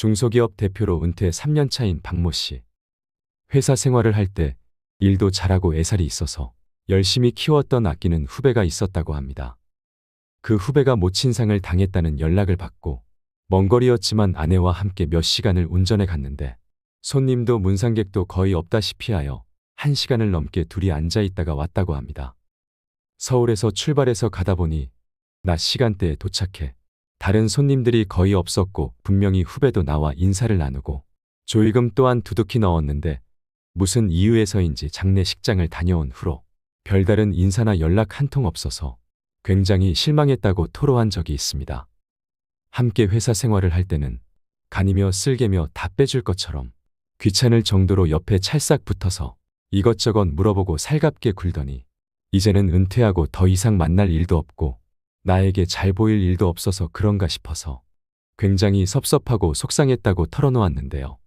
중소기업 대표로 은퇴 3년 차인 박모 씨. 회사 생활을 할 때 일도 잘하고 애살이 있어서 열심히 키웠던 아끼는 후배가 있었다고 합니다. 그 후배가 모친상을 당했다는 연락을 받고 먼 거리였지만 아내와 함께 몇 시간을 운전해 갔는데 손님도 문상객도 거의 없다시피 하여 한 시간을 넘게 둘이 앉아 있다가 왔다고 합니다. 서울에서 출발해서 가다 보니 낮 시간대에 도착해 다른 손님들이 거의 없었고 분명히 후배도 나와 인사를 나누고 조의금 또한 두둑히 넣었는데 무슨 이유에서인지 장례 식장을 다녀온 후로 별다른 인사나 연락 한 통 없어서 굉장히 실망했다고 토로한 적이 있습니다. 함께 회사 생활을 할 때는 간이며 쓸개며 다 빼줄 것처럼 귀찮을 정도로 옆에 찰싹 붙어서 이것저것 물어보고 살갑게 굴더니 이제는 은퇴하고 더 이상 만날 일도 없고 나에게 잘 보일 일도 없어서 그런가 싶어서 굉장히 섭섭하고 속상했다고 털어놓았는데요.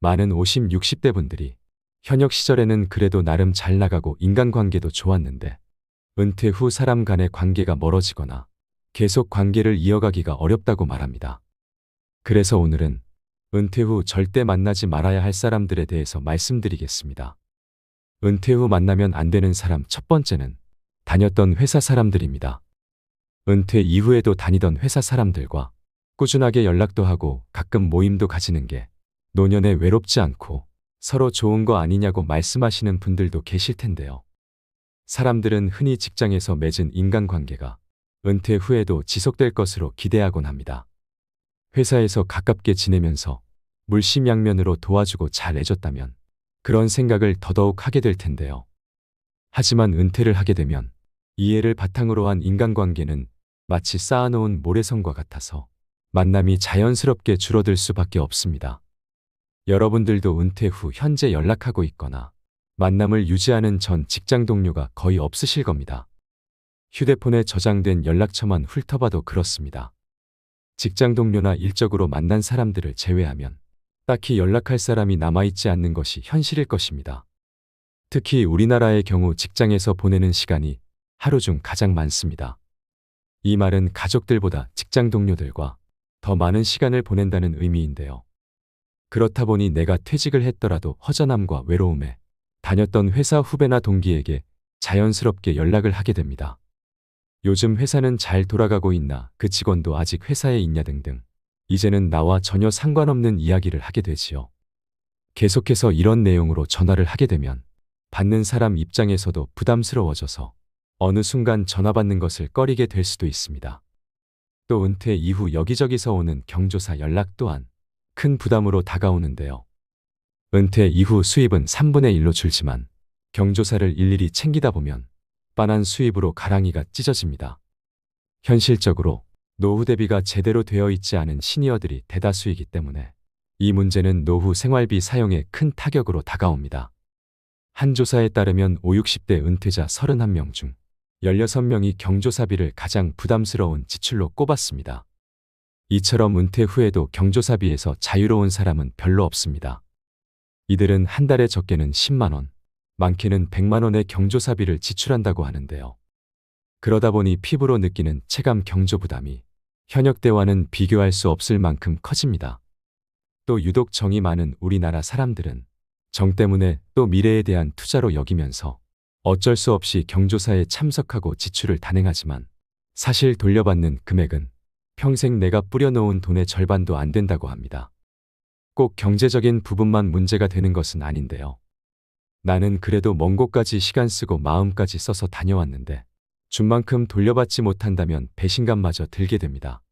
많은 50, 60대 분들이 현역 시절에는 그래도 나름 잘 나가고 인간관계도 좋았는데 은퇴 후 사람 간의 관계가 멀어지거나 계속 관계를 이어가기가 어렵다고 말합니다. 그래서 오늘은 은퇴 후 절대 만나지 말아야 할 사람들에 대해서 말씀드리겠습니다. 은퇴 후 만나면 안 되는 사람 첫 번째는 다녔던 회사 사람들입니다. 은퇴 이후에도 다니던 회사 사람들과 꾸준하게 연락도 하고 가끔 모임도 가지는 게 노년에 외롭지 않고 서로 좋은 거 아니냐고 말씀하시는 분들도 계실 텐데요. 사람들은 흔히 직장에서 맺은 인간관계가 은퇴 후에도 지속될 것으로 기대하곤 합니다. 회사에서 가깝게 지내면서 물심양면으로 도와주고 잘 해줬다면 그런 생각을 더더욱 하게 될 텐데요. 하지만 은퇴를 하게 되면 이해를 바탕으로 한 인간관계는 마치 쌓아놓은 모래성과 같아서 만남이 자연스럽게 줄어들 수밖에 없습니다. 여러분들도 은퇴 후 현재 연락하고 있거나 만남을 유지하는 전 직장 동료가 거의 없으실 겁니다. 휴대폰에 저장된 연락처만 훑어봐도 그렇습니다. 직장 동료나 일적으로 만난 사람들을 제외하면 딱히 연락할 사람이 남아있지 않는 것이 현실일 것입니다. 특히 우리나라의 경우 직장에서 보내는 시간이 하루 중 가장 많습니다. 이 말은 가족들보다 직장 동료들과 더 많은 시간을 보낸다는 의미인데요. 그렇다 보니 내가 퇴직을 했더라도 허전함과 외로움에 다녔던 회사 후배나 동기에게 자연스럽게 연락을 하게 됩니다. 요즘 회사는 잘 돌아가고 있나 그 직원도 아직 회사에 있냐 등등 이제는 나와 전혀 상관없는 이야기를 하게 되지요. 계속해서 이런 내용으로 전화를 하게 되면 받는 사람 입장에서도 부담스러워져서 어느 순간 전화 받는 것을 꺼리게 될 수도 있습니다. 또 은퇴 이후 여기저기서 오는 경조사 연락 또한 큰 부담으로 다가오는데요. 은퇴 이후 수입은 3분의 1로 줄지만 경조사를 일일이 챙기다 보면 빤한 수입으로 가랑이가 찢어집니다. 현실적으로 노후 대비가 제대로 되어 있지 않은 시니어들이 대다수이기 때문에 이 문제는 노후 생활비 사용에 큰 타격으로 다가옵니다. 한 조사에 따르면 5, 60대 은퇴자 31명 중 16명이 경조사비를 가장 부담스러운 지출로 꼽았습니다. 이처럼 은퇴 후에도 경조사비에서 자유로운 사람은 별로 없습니다. 이들은 한 달에 적게는 10만원, 많게는 100만원의 경조사비를 지출한다고 하는데요. 그러다 보니 피부로 느끼는 체감 경조 부담이 현역 때와는 비교할 수 없을 만큼 커집니다. 또 유독 정이 많은 우리나라 사람들은 정 때문에 또 미래에 대한 투자로 여기면서 어쩔 수 없이 경조사에 참석하고 지출을 단행하지만 사실 돌려받는 금액은 평생 내가 뿌려놓은 돈의 절반도 안 된다고 합니다. 꼭 경제적인 부분만 문제가 되는 것은 아닌데요. 나는 그래도 먼 곳까지 시간 쓰고 마음까지 써서 다녀왔는데 준 만큼 돌려받지 못한다면 배신감마저 들게 됩니다.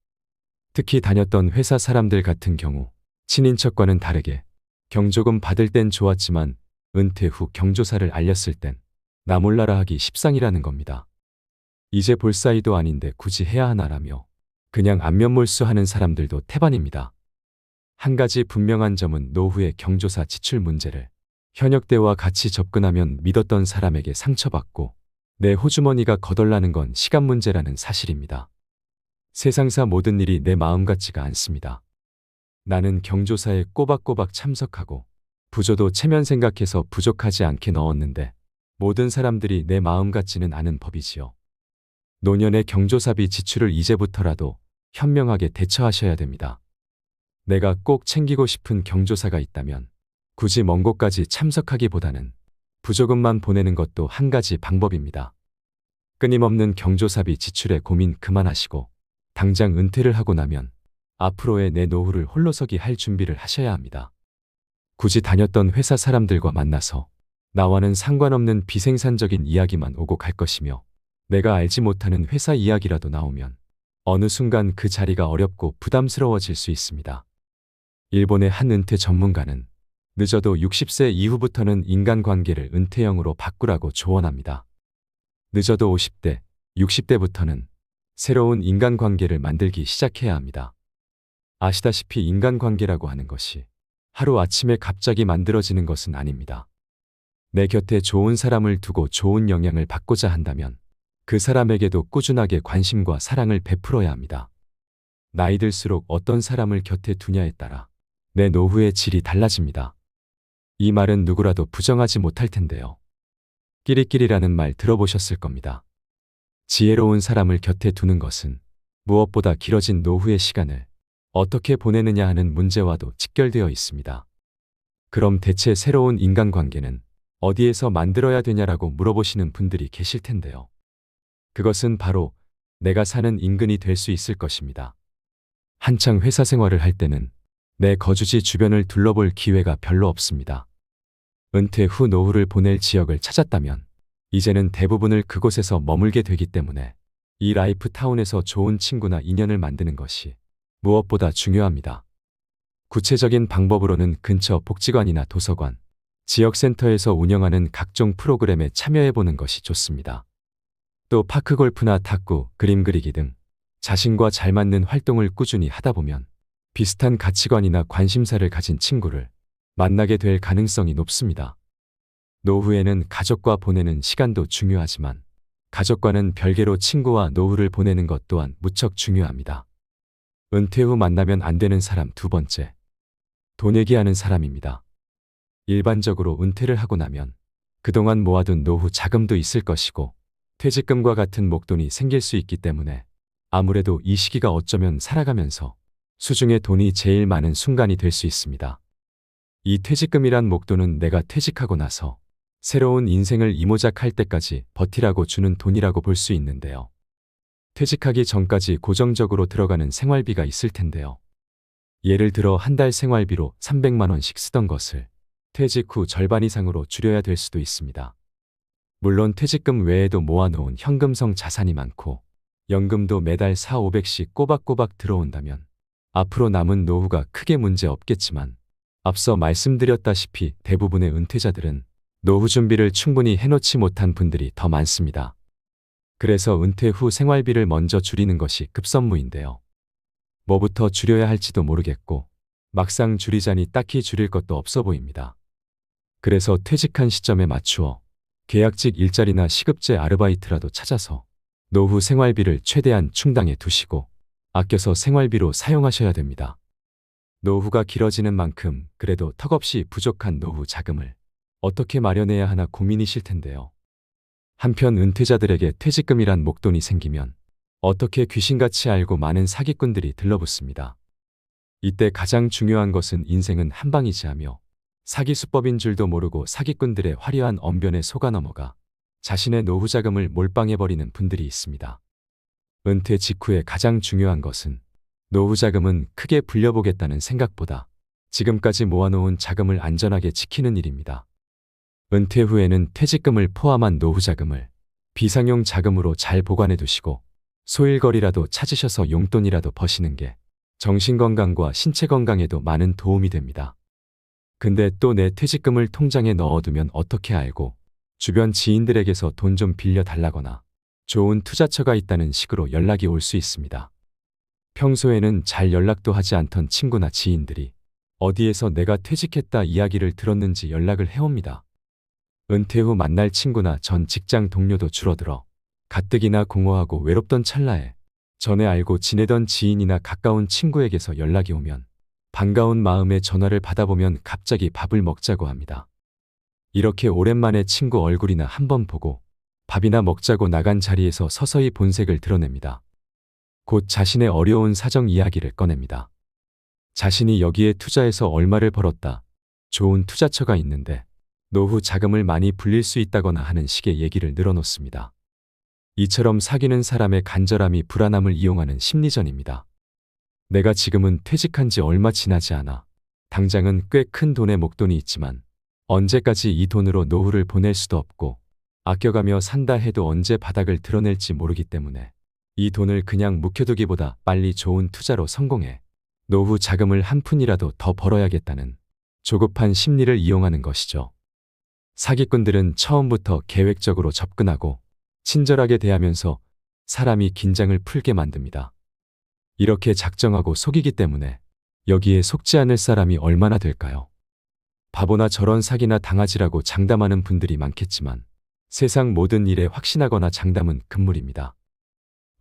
특히 다녔던 회사 사람들 같은 경우 친인척과는 다르게 경조금 받을 땐 좋았지만 은퇴 후 경조사를 알렸을 땐 나 몰라라 하기 십상이라는 겁니다. 이제 볼 사이도 아닌데 굳이 해야 하나라며 그냥 안면몰수하는 사람들도 태반입니다. 한 가지 분명한 점은 노후의 경조사 지출 문제를 현역 때와 같이 접근하면 믿었던 사람에게 상처받고 내 호주머니가 거덜나는 건 시간 문제라는 사실입니다. 세상사 모든 일이 내 마음 같지가 않습니다. 나는 경조사에 꼬박꼬박 참석하고 부조도 체면 생각해서 부족하지 않게 넣었는데 모든 사람들이 내 마음 같지는 않은 법이지요. 노년의 경조사비 지출을 이제부터라도 현명하게 대처하셔야 됩니다. 내가 꼭 챙기고 싶은 경조사가 있다면 굳이 먼 곳까지 참석하기보다는 부조금만 보내는 것도 한 가지 방법입니다. 끊임없는 경조사비 지출에 고민 그만하시고 당장 은퇴를 하고 나면 앞으로의 내 노후를 홀로서기 할 준비를 하셔야 합니다. 굳이 다녔던 회사 사람들과 만나서 나와는 상관없는 비생산적인 이야기만 오고 갈 것이며 내가 알지 못하는 회사 이야기라도 나오면 어느 순간 그 자리가 어렵고 부담스러워질 수 있습니다. 일본의 한 은퇴 전문가는 늦어도 60세 이후부터는 인간관계를 은퇴형으로 바꾸라고 조언합니다. 늦어도 50대, 60대부터는 새로운 인간관계를 만들기 시작해야 합니다. 아시다시피 인간관계라고 하는 것이 하루아침에 갑자기 만들어지는 것은 아닙니다. 내 곁에 좋은 사람을 두고 좋은 영향을 받고자 한다면 그 사람에게도 꾸준하게 관심과 사랑을 베풀어야 합니다. 나이 들수록 어떤 사람을 곁에 두냐에 따라 내 노후의 질이 달라집니다. 이 말은 누구라도 부정하지 못할 텐데요. 끼리끼리라는 말 들어보셨을 겁니다. 지혜로운 사람을 곁에 두는 것은 무엇보다 길어진 노후의 시간을 어떻게 보내느냐 하는 문제와도 직결되어 있습니다. 그럼 대체 새로운 인간관계는 어디에서 만들어야 되냐라고 물어보시는 분들이 계실 텐데요. 그것은 바로 내가 사는 인근이 될 수 있을 것입니다. 한창 회사 생활을 할 때는 내 거주지 주변을 둘러볼 기회가 별로 없습니다. 은퇴 후 노후를 보낼 지역을 찾았다면 이제는 대부분을 그곳에서 머물게 되기 때문에 이 라이프 타운에서 좋은 친구나 인연을 만드는 것이 무엇보다 중요합니다. 구체적인 방법으로는 근처 복지관이나 도서관, 지역센터에서 운영하는 각종 프로그램에 참여해보는 것이 좋습니다. 또 파크골프나 탁구, 그림 그리기 등 자신과 잘 맞는 활동을 꾸준히 하다 보면 비슷한 가치관이나 관심사를 가진 친구를 만나게 될 가능성이 높습니다. 노후에는 가족과 보내는 시간도 중요하지만 가족과는 별개로 친구와 노후를 보내는 것 또한 무척 중요합니다. 은퇴 후 만나면 안 되는 사람 두 번째. 돈 얘기하는 사람입니다. 일반적으로 은퇴를 하고 나면 그동안 모아둔 노후 자금도 있을 것이고 퇴직금과 같은 목돈이 생길 수 있기 때문에 아무래도 이 시기가 어쩌면 살아가면서 수중에 돈이 제일 많은 순간이 될 수 있습니다. 이 퇴직금이란 목돈은 내가 퇴직하고 나서 새로운 인생을 이모작할 때까지 버티라고 주는 돈이라고 볼 수 있는데요. 퇴직하기 전까지 고정적으로 들어가는 생활비가 있을 텐데요. 예를 들어 한 달 생활비로 300만 원씩 쓰던 것을 퇴직 후 절반 이상으로 줄여야 될 수도 있습니다. 물론 퇴직금 외에도 모아놓은 현금성 자산이 많고 연금도 매달 4, 500씩 꼬박꼬박 들어온다면 앞으로 남은 노후가 크게 문제 없겠지만 앞서 말씀드렸다시피 대부분의 은퇴자들은 노후 준비를 충분히 해놓지 못한 분들이 더 많습니다. 그래서 은퇴 후 생활비를 먼저 줄이는 것이 급선무인데요. 뭐부터 줄여야 할지도 모르겠고 막상 줄이자니 딱히 줄일 것도 없어 보입니다. 그래서 퇴직한 시점에 맞추어 계약직 일자리나 시급제 아르바이트라도 찾아서 노후 생활비를 최대한 충당해 두시고 아껴서 생활비로 사용하셔야 됩니다. 노후가 길어지는 만큼 그래도 턱없이 부족한 노후 자금을 어떻게 마련해야 하나 고민이실 텐데요. 한편 은퇴자들에게 퇴직금이란 목돈이 생기면 어떻게 귀신같이 알고 많은 사기꾼들이 들러붙습니다. 이때 가장 중요한 것은 인생은 한 방이지 하며 사기 수법인 줄도 모르고 사기꾼들의 화려한 언변에 속아 넘어가 자신의 노후 자금을 몰빵해버리는 분들이 있습니다. 은퇴 직후에 가장 중요한 것은 노후 자금은 크게 불려보겠다는 생각보다 지금까지 모아놓은 자금을 안전하게 지키는 일입니다. 은퇴 후에는 퇴직금을 포함한 노후 자금을 비상용 자금으로 잘 보관해 두시고 소일거리라도 찾으셔서 용돈이라도 버시는 게 정신건강과 신체 건강에도 많은 도움이 됩니다. 근데 또 내 퇴직금을 통장에 넣어두면 어떻게 알고 주변 지인들에게서 돈 좀 빌려 달라거나 좋은 투자처가 있다는 식으로 연락이 올 수 있습니다. 평소에는 잘 연락도 하지 않던 친구나 지인들이 어디에서 내가 퇴직했다 이야기를 들었는지 연락을 해옵니다. 은퇴 후 만날 친구나 전 직장 동료도 줄어들어 가뜩이나 공허하고 외롭던 찰나에 전에 알고 지내던 지인이나 가까운 친구에게서 연락이 오면 반가운 마음에 전화를 받아보면 갑자기 밥을 먹자고 합니다. 이렇게 오랜만에 친구 얼굴이나 한번 보고 밥이나 먹자고 나간 자리에서 서서히 본색을 드러냅니다. 곧 자신의 어려운 사정 이야기를 꺼냅니다. 자신이 여기에 투자해서 얼마를 벌었다. 좋은 투자처가 있는데 노후 자금을 많이 불릴 수 있다거나 하는 식의 얘기를 늘어놓습니다. 이처럼 사귀는 사람의 간절함이 불안함을 이용하는 심리전입니다. 내가 지금은 퇴직한 지 얼마 지나지 않아. 당장은 꽤 큰 돈의 목돈이 있지만 언제까지 이 돈으로 노후를 보낼 수도 없고 아껴가며 산다 해도 언제 바닥을 드러낼지 모르기 때문에 이 돈을 그냥 묵혀두기보다 빨리 좋은 투자로 성공해 노후 자금을 한 푼이라도 더 벌어야겠다는 조급한 심리를 이용하는 것이죠. 사기꾼들은 처음부터 계획적으로 접근하고 친절하게 대하면서 사람이 긴장을 풀게 만듭니다. 이렇게 작정하고 속이기 때문에 여기에 속지 않을 사람이 얼마나 될까요? 바보나 저런 사기나 당하지라고 장담하는 분들이 많겠지만 세상 모든 일에 확신하거나 장담은 금물입니다.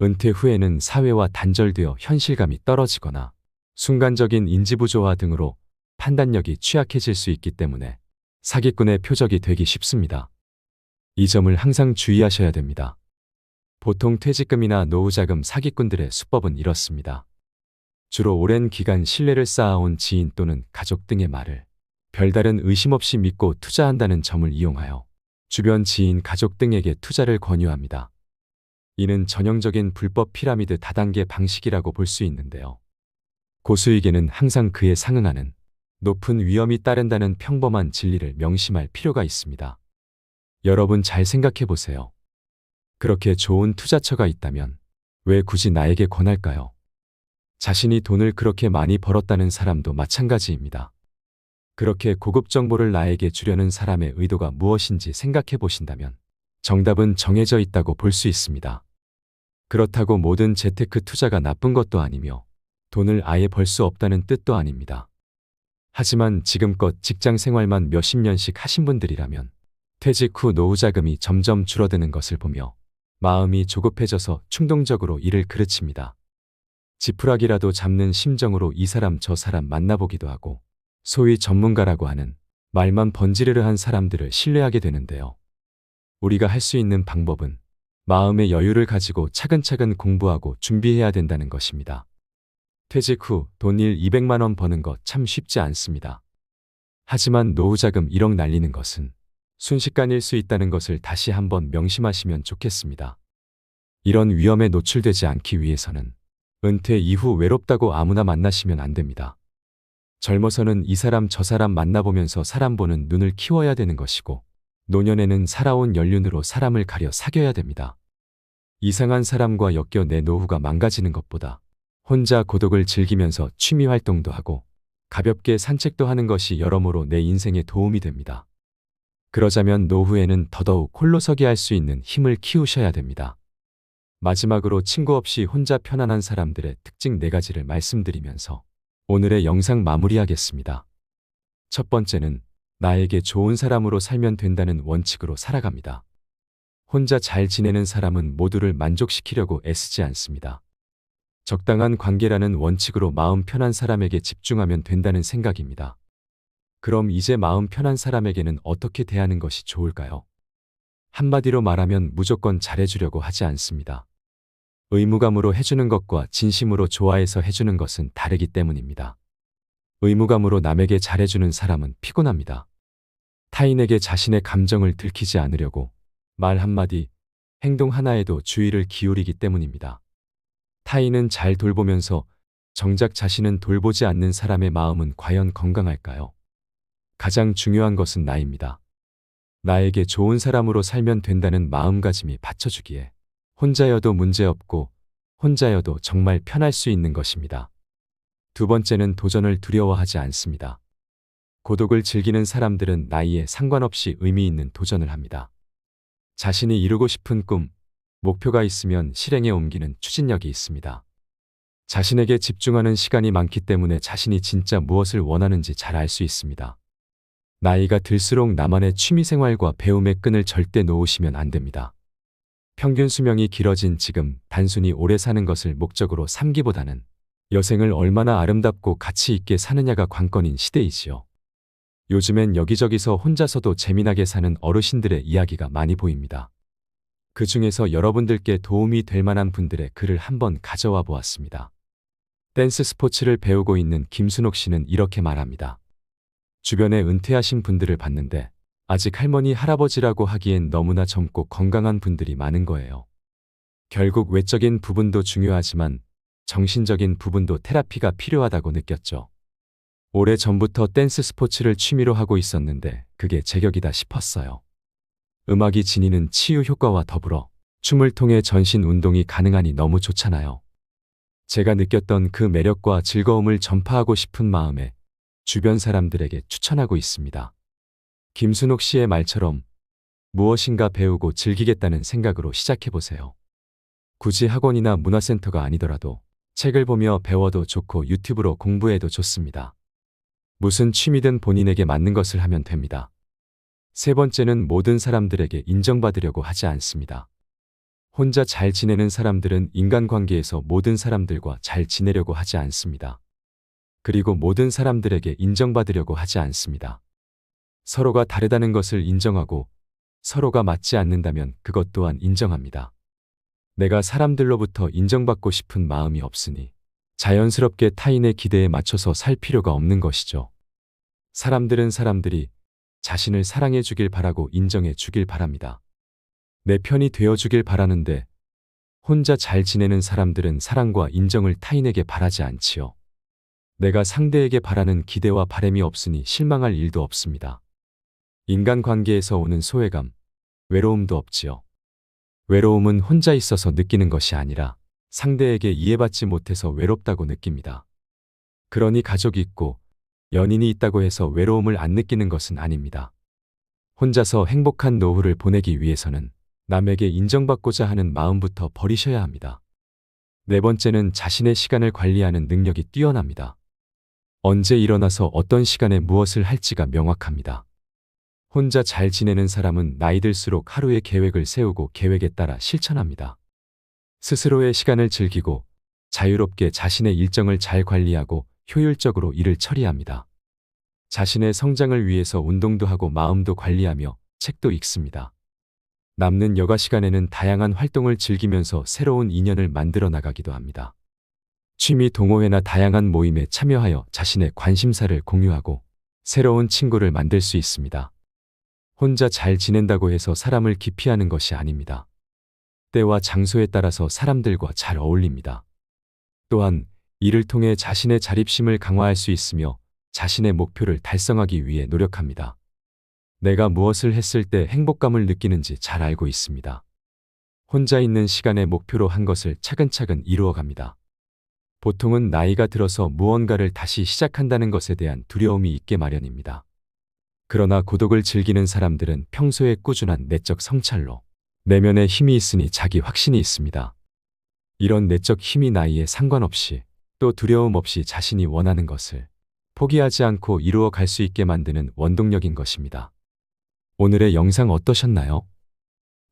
은퇴 후에는 사회와 단절되어 현실감이 떨어지거나 순간적인 인지부조화 등으로 판단력이 취약해질 수 있기 때문에 사기꾼의 표적이 되기 쉽습니다. 이 점을 항상 주의하셔야 됩니다. 보통 퇴직금이나 노후자금 사기꾼들의 수법은 이렇습니다. 주로 오랜 기간 신뢰를 쌓아온 지인 또는 가족 등의 말을 별다른 의심 없이 믿고 투자한다는 점을 이용하여 주변 지인 가족 등에게 투자를 권유합니다. 이는 전형적인 불법 피라미드 다단계 방식이라고 볼 수 있는데요. 고수에게는 항상 그에 상응하는 높은 위험이 따른다는 평범한 진리를 명심할 필요가 있습니다. 여러분 잘 생각해 보세요. 그렇게 좋은 투자처가 있다면 왜 굳이 나에게 권할까요? 자신이 돈을 그렇게 많이 벌었다는 사람도 마찬가지입니다. 그렇게 고급 정보를 나에게 주려는 사람의 의도가 무엇인지 생각해 보신다면 정답은 정해져 있다고 볼 수 있습니다. 그렇다고 모든 재테크 투자가 나쁜 것도 아니며 돈을 아예 벌 수 없다는 뜻도 아닙니다. 하지만 지금껏 직장 생활만 몇십 년씩 하신 분들이라면 퇴직 후 노후 자금이 점점 줄어드는 것을 보며 마음이 조급해져서 충동적으로 일을 그르칩니다. 지푸라기라도 잡는 심정으로 이 사람 저 사람 만나보기도 하고 소위 전문가라고 하는 말만 번지르르 한 사람들을 신뢰하게 되는데요. 우리가 할 수 있는 방법은 마음의 여유를 가지고 차근차근 공부하고 준비해야 된다는 것입니다. 퇴직 후 돈일 200만 원 버는 것 참 쉽지 않습니다. 하지만 노후자금 1억 날리는 것은 순식간일 수 있다는 것을 다시 한번 명심하시면 좋겠습니다. 이런 위험에 노출되지 않기 위해서는 은퇴 이후 외롭다고 아무나 만나시면 안 됩니다. 젊어서는 이 사람 저 사람 만나보면서 사람 보는 눈을 키워야 되는 것이고 노년에는 살아온 연륜으로 사람을 가려 사귀어야 됩니다. 이상한 사람과 엮여 내 노후가 망가지는 것보다 혼자 고독을 즐기면서 취미 활동도 하고 가볍게 산책도 하는 것이 여러모로 내 인생에 도움이 됩니다. 그러자면 노후에는 더더욱 홀로서기 할 수 있는 힘을 키우셔야 됩니다. 마지막으로 친구 없이 혼자 편안한 사람들의 특징 4가지를 말씀드리면서 오늘의 영상 마무리하겠습니다. 첫 번째는 나에게 좋은 사람으로 살면 된다는 원칙으로 살아갑니다. 혼자 잘 지내는 사람은 모두를 만족시키려고 애쓰지 않습니다. 적당한 관계라는 원칙으로 마음 편한 사람에게 집중하면 된다는 생각입니다. 그럼 이제 마음 편한 사람에게는 어떻게 대하는 것이 좋을까요? 한마디로 말하면 무조건 잘해주려고 하지 않습니다. 의무감으로 해주는 것과 진심으로 좋아해서 해주는 것은 다르기 때문입니다. 의무감으로 남에게 잘해주는 사람은 피곤합니다. 타인에게 자신의 감정을 들키지 않으려고 말 한마디, 행동 하나에도 주의를 기울이기 때문입니다. 타인은 잘 돌보면서 정작 자신은 돌보지 않는 사람의 마음은 과연 건강할까요? 가장 중요한 것은 나입니다. 나에게 좋은 사람으로 살면 된다는 마음가짐이 받쳐주기에 혼자여도 문제없고 혼자여도 정말 편할 수 있는 것입니다. 두 번째는 도전을 두려워하지 않습니다. 고독을 즐기는 사람들은 나이에 상관없이 의미 있는 도전을 합니다. 자신이 이루고 싶은 꿈, 목표가 있으면 실행에 옮기는 추진력이 있습니다. 자신에게 집중하는 시간이 많기 때문에 자신이 진짜 무엇을 원하는지 잘 알 수 있습니다. 나이가 들수록 나만의 취미생활과 배움의 끈을 절대 놓으시면 안 됩니다. 평균 수명이 길어진 지금 단순히 오래 사는 것을 목적으로 삼기보다는 여생을 얼마나 아름답고 가치 있게 사느냐가 관건인 시대이지요. 요즘엔 여기저기서 혼자서도 재미나게 사는 어르신들의 이야기가 많이 보입니다. 그 중에서 여러분들께 도움이 될 만한 분들의 글을 한번 가져와 보았습니다. 댄스 스포츠를 배우고 있는 김순옥 씨는 이렇게 말합니다. 주변에 은퇴하신 분들을 봤는데 아직 할머니 할아버지라고 하기엔 너무나 젊고 건강한 분들이 많은 거예요. 결국 외적인 부분도 중요하지만 정신적인 부분도 테라피가 필요하다고 느꼈죠. 오래 전부터 댄스 스포츠를 취미로 하고 있었는데 그게 제격이다 싶었어요. 음악이 지니는 치유 효과와 더불어 춤을 통해 전신 운동이 가능하니 너무 좋잖아요. 제가 느꼈던 그 매력과 즐거움을 전파하고 싶은 마음에 주변 사람들에게 추천하고 있습니다. 김순옥 씨의 말처럼 무엇인가 배우고 즐기겠다는 생각으로 시작해보세요. 굳이 학원이나 문화센터가 아니더라도 책을 보며 배워도 좋고 유튜브로 공부해도 좋습니다. 무슨 취미든 본인에게 맞는 것을 하면 됩니다. 세 번째는 모든 사람들에게 인정받으려고 하지 않습니다. 혼자 잘 지내는 사람들은 인간관계에서 모든 사람들과 잘 지내려고 하지 않습니다. 그리고 모든 사람들에게 인정받으려고 하지 않습니다. 서로가 다르다는 것을 인정하고 서로가 맞지 않는다면 그것 또한 인정합니다. 내가 사람들로부터 인정받고 싶은 마음이 없으니 자연스럽게 타인의 기대에 맞춰서 살 필요가 없는 것이죠. 사람들은 사람들이 자신을 사랑해 주길 바라고 인정해 주길 바랍니다. 내 편이 되어 주길 바라는데 혼자 잘 지내는 사람들은 사랑과 인정을 타인에게 바라지 않지요. 내가 상대에게 바라는 기대와 바램이 없으니 실망할 일도 없습니다. 인간관계에서 오는 소외감, 외로움도 없지요. 외로움은 혼자 있어서 느끼는 것이 아니라 상대에게 이해받지 못해서 외롭다고 느낍니다. 그러니 가족이 있고 연인이 있다고 해서 외로움을 안 느끼는 것은 아닙니다. 혼자서 행복한 노후를 보내기 위해서는 남에게 인정받고자 하는 마음부터 버리셔야 합니다. 네 번째는 자신의 시간을 관리하는 능력이 뛰어납니다. 언제 일어나서 어떤 시간에 무엇을 할지가 명확합니다. 혼자 잘 지내는 사람은 나이 들수록 하루의 계획을 세우고 계획에 따라 실천합니다. 스스로의 시간을 즐기고 자유롭게 자신의 일정을 잘 관리하고 효율적으로 일을 처리합니다. 자신의 성장을 위해서 운동도 하고 마음도 관리하며 책도 읽습니다. 남는 여가 시간에는 다양한 활동을 즐기면서 새로운 인연을 만들어 나가기도 합니다. 취미 동호회나 다양한 모임에 참여하여 자신의 관심사를 공유하고 새로운 친구를 만들 수 있습니다. 혼자 잘 지낸다고 해서 사람을 기피하는 것이 아닙니다. 때와 장소에 따라서 사람들과 잘 어울립니다. 또한 이를 통해 자신의 자립심을 강화할 수 있으며 자신의 목표를 달성하기 위해 노력합니다. 내가 무엇을 했을 때 행복감을 느끼는지 잘 알고 있습니다. 혼자 있는 시간의 목표로 한 것을 차근차근 이루어 갑니다. 보통은 나이가 들어서 무언가를 다시 시작한다는 것에 대한 두려움이 있게 마련입니다. 그러나 고독을 즐기는 사람들은 평소에 꾸준한 내적 성찰로 내면에 힘이 있으니 자기 확신이 있습니다. 이런 내적 힘이 나이에 상관없이 또 두려움 없이 자신이 원하는 것을 포기하지 않고 이루어 갈 수 있게 만드는 원동력인 것입니다. 오늘의 영상 어떠셨나요?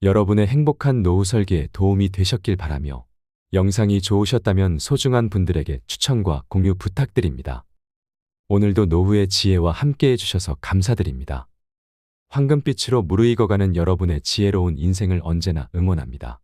여러분의 행복한 노후 설계에 도움이 되셨길 바라며 영상이 좋으셨다면 소중한 분들에게 추천과 공유 부탁드립니다. 오늘도 노후의 지혜와 함께 해주셔서 감사드립니다. 황금빛으로 무르익어가는 여러분의 지혜로운 인생을 언제나 응원합니다.